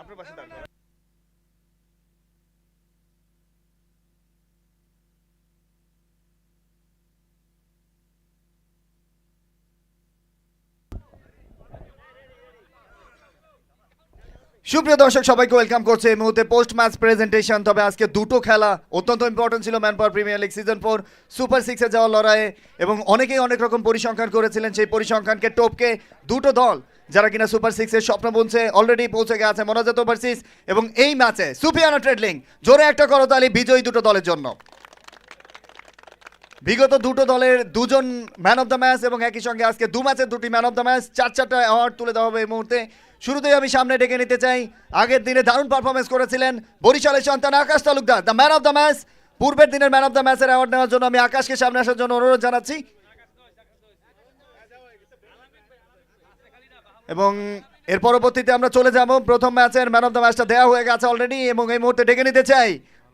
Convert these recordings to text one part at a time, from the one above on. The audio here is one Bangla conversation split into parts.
আপনার পাশে সুপ্রিয় দর্শক, সবাইকে ওয়েলকাম করছে এই মুহূর্তে পোস্ট ম্যাচ প্রেজেন্টেশন তবে আজকে দুটো খেলা অত্যন্ত ইম্পর্টেন্ট ছিল man power premier league season four super সিক্সে যাওয়ার লড়াইয়ে এবং অনেকেই অনেক রকম পরিসংখ্যান করেছিলেন। সেই পরিসংখ্যানকে টপকে দুটো দল যারা কিনা সুপার সিক্সের স্বপ্ন বুনছে অলরেডি পৌঁছে গেছে মনোজাত ওভারসিস এবং এই ম্যাচে সুপিয়ানো ট্রেডলিং জোরে একটা করতালি বিজয়ী দুটো দলের জন্য। বিগত দুটো দলের দুজন ম্যান অফ দ্য ম্যাচ এবং একই সঙ্গে আজকে দু ম্যাচের দুটি ম্যান অফ দ্য ম্যাচ চার চারটা অ্যাওয়ার্ড তুলে দেওয়া হবে এই মুহূর্তে। শুরুতেই আমি সামনে ডেকে নিতে চাই, আগের দিনে দারুণ পারফরমেন্স করেছিলেন বরিশালের সন্তান Akash Talukdar the man of the match পূর্বের দিনের ম্যান অফ দ্য ম্যাচের অ্যাওয়ার্ড নেওয়ার জন্য আমি আকাশকে সামনে আসার জন্য অনুরোধ জানাচ্ছি। এবং এর পরবর্তীতে আমরা চলে যাব। প্রথম ম্যাচের ম্যান অফ দ্য ম্যাচটা দেওয়া হয়ে গেছে অলরেডি এবং এই মুহূর্তে ডেকে নিতে চাই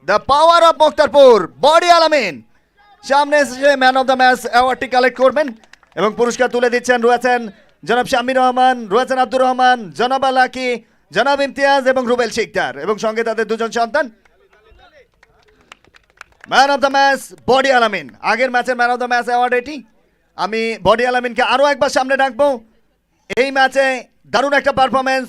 the power of Muktarpur Bodi Alamin সামনে এসে ম্যান অফ দ্য ম্যাচ অ্যাওয়ার্ডটি কালেক্ট করবেন এবং পুরস্কার তুলে দিচ্ছেন রয়েছেন জনাব শামির রহমান, রয়েছেন আব্দুর রহমান, জনাব আলাকি জনাব ইমতিয়াজ এবং রুবেল শিকদার এবং সঙ্গে তাদের দুজন সন্তান। Man of the match Bodi Alamin আগের ম্যাচের man of the match award এটি আমি বডি আলামিনকে আরও একবার সামনে ডাকবো। এই ম্যাচে দারুণ একটা পারফরমেন্স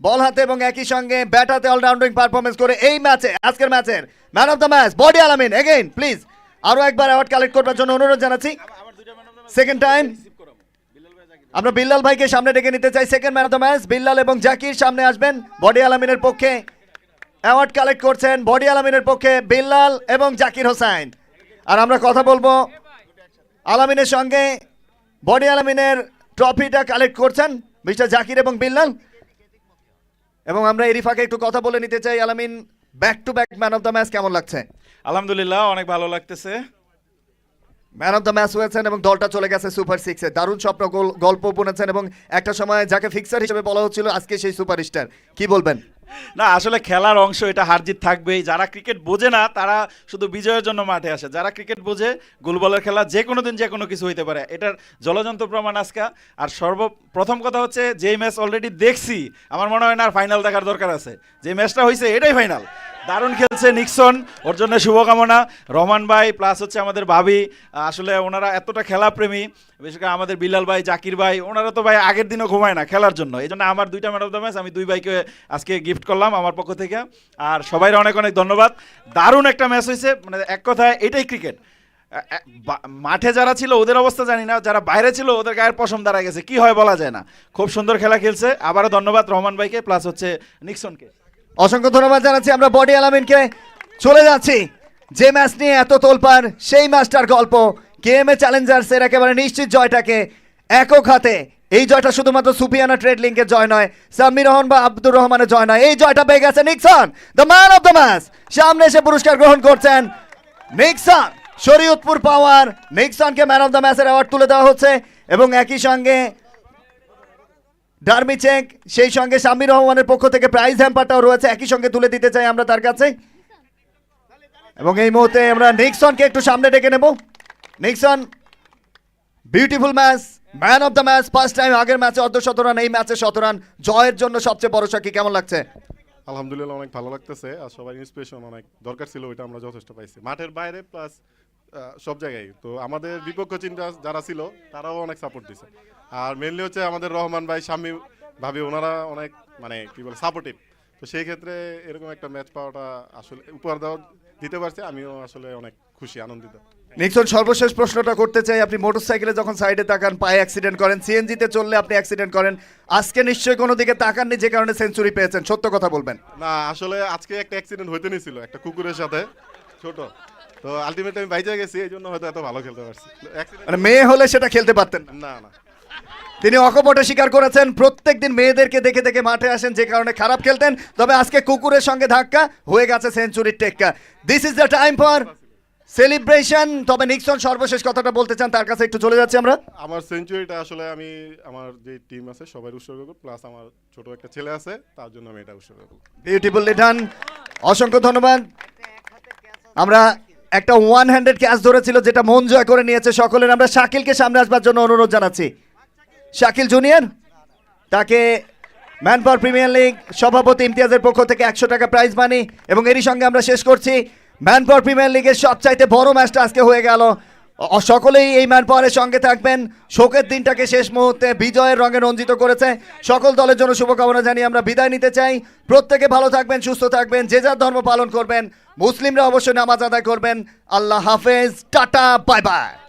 বল হাতে এবং একই সঙ্গে ব্যাট হাতে অলরাউন্ডিং পারফরমেন্স করে এই ম্যাচে, আজকের ম্যাচের man of the match Bodi Alamin again please আরও একবার অ্যাওয়ার্ড কালেক্ট করবার জন্য অনুরোধ জানাচ্ছি। সেকেন্ড টাইম আমরা বিল্লাল ভাইকে সামনে ডেকে নিতে চাই। Second man of the match Billal এবং জাকির সামনে আসবেন। বডি আলামিনের পক্ষে অ্যাওয়ার্ড কালেক্ট করছেন। বডি আলামিনের পক্ষে বিল্লাল এবং জাকির হোসাইন আর আমরা কথা বলব আলামিনের সঙ্গে। বডি আলামিনের ট্রফিটা কালেক্ট করছেন মিস্টার জাকির এবং বিল্লাল। এবং আমরা এরই ফাঁকে একটু কথা বলে নিতে চাই। Alamin back to back man of the match কেমন লাগছে? আলহামদুলিল্লাহ অনেক ভালো লাগতেছে। ম্যান অফ দ্য ম্যাচ হয়েছেন এবং দলটা চলে গেছে সুপার সিক্সে দারুণ স্বপ্ন গল্প বুনেছেন এবং একটা সময় যাকে ফিক্সার হিসেবে বলা হচ্ছিল আজকে সেই সুপারস্টার কি বলবেন? না, আসলে খেলার অংশ এটা হারজিত থাকবেই। যারা ক্রিকেট বোঝে না, তারা শুধু বিজয়ের জন্য মাঠে আসে। যারা ক্রিকেট বোঝে গোলবলের খেলা যে কোনো দিন যে কোনো কিছু হইতে পারে। এটার জলজন্ত প্রমাণ আজকে। আর সর্বপ্রথম কথা হচ্ছে, যেই ম্যাচ অলরেডি দেখছি, আমার মনে হয় না আর ফাইনাল দেখার দরকার আছে। যে ম্যাচটা হয়েছে এটাই ফাইনাল দারুণ খেলছে নিক্সন, ওর জন্য শুভকামনা। রহমান ভাই প্লাস হচ্ছে আমাদের ভাবি। আসলে ওনারা এতটা খেলা প্রেমী বিশেষ করে আমাদের বিলাল ভাই, জাকির ভাই, ওনারা তো ভাই আগের দিনও ঘুমায় না খেলার জন্য। এই জন্য আমার দুইটা ম্যান অফ দ্য ম্যাচ আমি দুই ভাইকে আজকে গিফট করলাম আমার পক্ষ থেকে। আর সবাই অনেক অনেক ধন্যবাদ। দারুণ একটা ম্যাচ হয়েছে মানে এক কথায় এটাই ক্রিকেট মাঠে যারা ছিল ওদের অবস্থা জানি না, যারা বাইরে ছিল ওদের গায়ের পশম দাঁড়া গেছে, কি হয় বলা যায় না। খুব সুন্দর খেলা খেলছে। আবারও ধন্যবাদ রহমান ভাইকে প্লাস হচ্ছে নিক্সনকে। অসংখ্য ধন্যবাদ জানাচ্ছি আমরা বডি আলামিনকে। চলে যাচ্ছি। যে ম্যাচ নিয়ে এত তোলপার সেই ম্যাচটার গল্প। কে এম কেএমএ চ্যালেঞ্জার্সের একেবারে নিশ্চিত জয়টাকে একক হাতে। এই জয়টা শুধুমাত্র সুপিয়ানা ট্রেড লিঙ্কের জয় নয় সামির রহমান বা আব্দুর রহমানের জয় নয়। এই জয়টা পেয়ে গেছে Nixon the man of the match সামনে এসে পুরস্কার গ্রহণ করছেন নিক্সন শরীয়তপুর পাওয়ার নিক্সনকে ম্যান অফ দ্য ম্যাচের অ্যাওয়ার্ড তুলে দেওয়া হচ্ছে। এবং একই সঙ্গে ডার্মি চেক সেই সঙ্গে শামির রহমানের পক্ষ থেকে প্রাইজ হ্যাম্পারটাও রয়েছে, একই সঙ্গে তুলে দিতে চাই আমরা তার কাছে। এবং এই মুহূর্তে আমরা নিক্সনকে একটু সামনে ডেকে নেব। Nixon beautiful match man of the match first time আগের ম্যাচে অর্ধ শতরান এই ম্যাচে শতরান জয়ের জন্য সবচেয়ে বড় সাক্ষী কেমন লাগছে? আলহামদুলিল্লাহ, অনেক ভালো লাগতেছে, আর সবাই ইন্সপিরেশন অনেক দরকার ছিল, ওইটা আমরা যথেষ্ট পাইছি। মাঠের বাইরে প্লাস সব জায়গায়। তো আমাদের বিপক্ষ চিন্তা যারা ছিল তারাও অনেক সাপোর্ট দিছে। আর মেনলি হচ্ছে আমাদের রহমান ভাই স্বামী ভাবি ওনারা অনেক মানে কি বলে সাপোর্টিভ তো সেই ক্ষেত্রে এরকম একটা ম্যাচ পাওয়াটা আসলে উপহার দেওয়া দিতে পারছি। আমিও আসলে অনেক খুশি আনন্দিত। নিক্সন সর্বশেষ প্রশ্নটা করতে চাই। আপনি মোটরসাইকেলে যখন সাইডে তাকান পায়ে অ্যাক্সিডেন্ট করেন সিএনজিতে চললে আপনি অ্যাক্সিডেন্ট করেন। আজকে নিশ্চয়ই কোনো দিকে তাকাননি যে কারণে সেঞ্চুরি পেয়েছেন? সত্য কথা বলবেন। না আসলে আজকে একটা অ্যাক্সিডেন্ট হইতে নিয়েছিল একটা কুকুরের সাথে ছোট। তো আলটিমেট আমি বাইচে গেছি এই জন্য হয়তো এত ভালো খেলতে পারছি। মানে মেয়ে হলে সেটা খেলতে পারতেন না। না তিনি অকপটে স্বীকার করেছেন প্রত্যেকদিন মেয়েদেরকে দেখে দেখে মাঠে আসেন যে কারণে খারাপ খেলতেন। তবে আজকে কুকুরের সঙ্গে ধাক্কা হয়ে গেছে সেঞ্চুরির টেক্কা। This is the time for celebration তবে নিক্সন সর্বশেষ কথাটা বলতে চান তার কাছে একটু চলে যাচ্ছি আমরা। আমার সেঞ্চুরিটা আসলে আমি আমার যে টিম আছে সবাই উৎসর্গ করব প্লাস আমার ছোট একটা ছেলে আছে তার জন্য আমি এটা উৎসর্গ করব। বিউটিফুল ডান অসংখ্য ধন্যবাদ। আমরা একটা ওয়ান হ্যান্ডেড ক্যাচ ধরেছিল যেটা মন জয় করে নিয়েছে সকলের। আমরা শাকিলকে সামনে আসবার জন্য অনুরোধ জানাচ্ছি। শাকিল জুনিয়র, তাকে ম্যান পাওয়ার প্রিমিয়ার লিগ সভাপতি ইমতিয়াজের পক্ষ থেকে একশো টাকা প্রাইজ মানি এবং এরই সঙ্গে আমরা শেষ করছি। ম্যান পাওয়ার প্রিমিয়ার লিগের সবচাইতে বড় ম্যাচটা আজকে হয়ে গেল। সকলেই এই ম্যান পাওয়ারের সঙ্গে থাকবেন। শোকের দিনটাকে শেষ মুহূর্তে বিজয়ের রঙে রঞ্জিত করেছে। সকল দলের জন্য শুভকামনা জানিয়ে আমরা বিদায় নিতে চাই। প্রত্যেকে ভালো থাকবেন, সুস্থ থাকবেন, যে যার ধর্ম পালন করবেন। মুসলিমরা অবশ্যই নামাজ আদায় করবেন। আল্লাহ হাফেজ। Tata, bye bye.